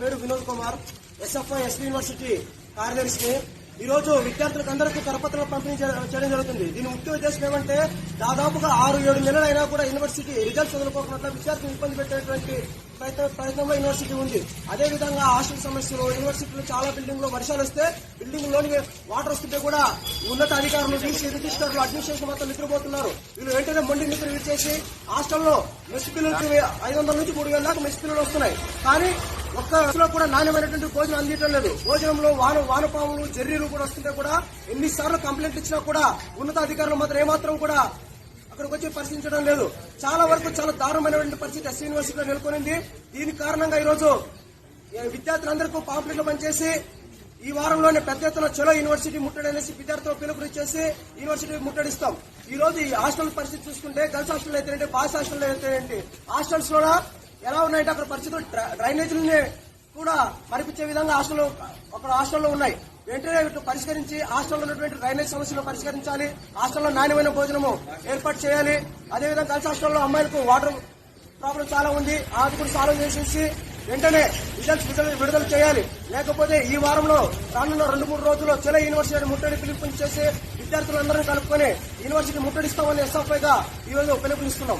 పేరు Vinod Kumar SFI SP university కార్యదర్శిని. ఈ రోజు విద్యార్థులకు అందరికీ కరపత్రాలు పంపిణీ చేయడం జరుగుతుంది. దీని ముఖ్య ఉద్దేశం ఏమంటే దాదాపుగా ఆరు ఏడు నెలలైనా కూడా యూనివర్సిటీ రిజల్ట్స్ వదులుకోకుండా విద్యార్థులు ఇబ్బంది పెట్టేటువంటి ప్రయత్నం ప్రయత్నంలో యూనివర్సిటీ ఉంది. అదే విధంగా హాస్టల్ సమస్యలు యూనివర్సిటీలో చాలా బిల్డింగ్లో వర్షాలు వస్తే బిల్డింగ్లోని వాటర్ వస్తుంటే కూడా ఉన్నత అధికారులు డీసీ రిజిస్టర్లు అడ్మినిస్ట్రేషన్ మొత్తం నిద్రపోతున్నారు. వీళ్ళు వెంటనే మొండి నిద్ర విడిచేసి హాస్టల్లో మెస్ పిల్లలకి ఐదు వందల నుంచి మూడు వేల దాకా మెస్ పిల్లలు వస్తున్నాయి. కానీ ఒక్క బస్సులో కూడా నాణ్యమైనటువంటి భోజనం అందించడం లేదు. భోజనంలో వాన వానపాములు జర్రీలు కూడా వస్తుంటే కూడా ఎన్నిసార్లు కంప్లైంట్ ఇచ్చినా కూడా ఉన్నతాధికారులు మాత్రం ఏమాత్రం కూడా అక్కడికి వచ్చి పరిశీలించడం లేదు. చాలా వరకు చాలా దారుణమైనటువంటి పరిస్థితి ఎస్ యూనివర్సిటీలో నెలకొనింది. దీని కారణంగా ఈరోజు విద్యార్థులందరికీ పాంప్లెట్లు పనిచేసి ఈ వారంలోనే పెద్ద ఎత్తున చలో యూనివర్సిటీ ముట్టడనేసి విద్యార్థులు పిలుపునిచ్చేసి యూనివర్సిటీ ముట్టడిస్తాం. ఈ రోజు ఈ హాస్టల్ పరిస్థితి చూసుకుంటే గర్ల్స్ హాస్టల్ అయితే బాయ్స్ హాస్టల్ అయితే హాస్టల్స్ కూడా ఎలా ఉన్నాయంటే అక్కడ పరిస్థితులు డ్రైనేజీలని కూడా మరిపించే విధంగా హాస్టల్ అక్కడ హాస్టల్లో ఉన్నాయి. వెంటనే వీటిని పరిష్కరించి హాస్టల్లో ఉన్నటువంటి డ్రైనేజ్ సమస్యలు పరిష్కరించాలి. హాస్టల్లో నాణ్యమైన భోజనము ఏర్పాటు చేయాలి. అదేవిధంగా కలిసి హాస్టల్లో అమ్మాయిలకు వాటర్ ప్రాబ్లం చాలా ఉంది. అది కూడా సాల్వ్ చేసేసి వెంటనే రిజల్ట్స్ విడుదల చేయాలి. లేకపోతే ఈ వారంలో రానున్న రెండు మూడు రోజుల్లో చెల యూనివర్సిటీ ముట్టడి పిలుపునిచ్చేసి విద్యార్థులందరినీ కలుపుకొని యూనివర్సిటీ ముట్టడిస్తామని ఎస్ఎఫ్ఐగా ఈరోజు ఈ రోజు పిలుపునిస్తున్నాం.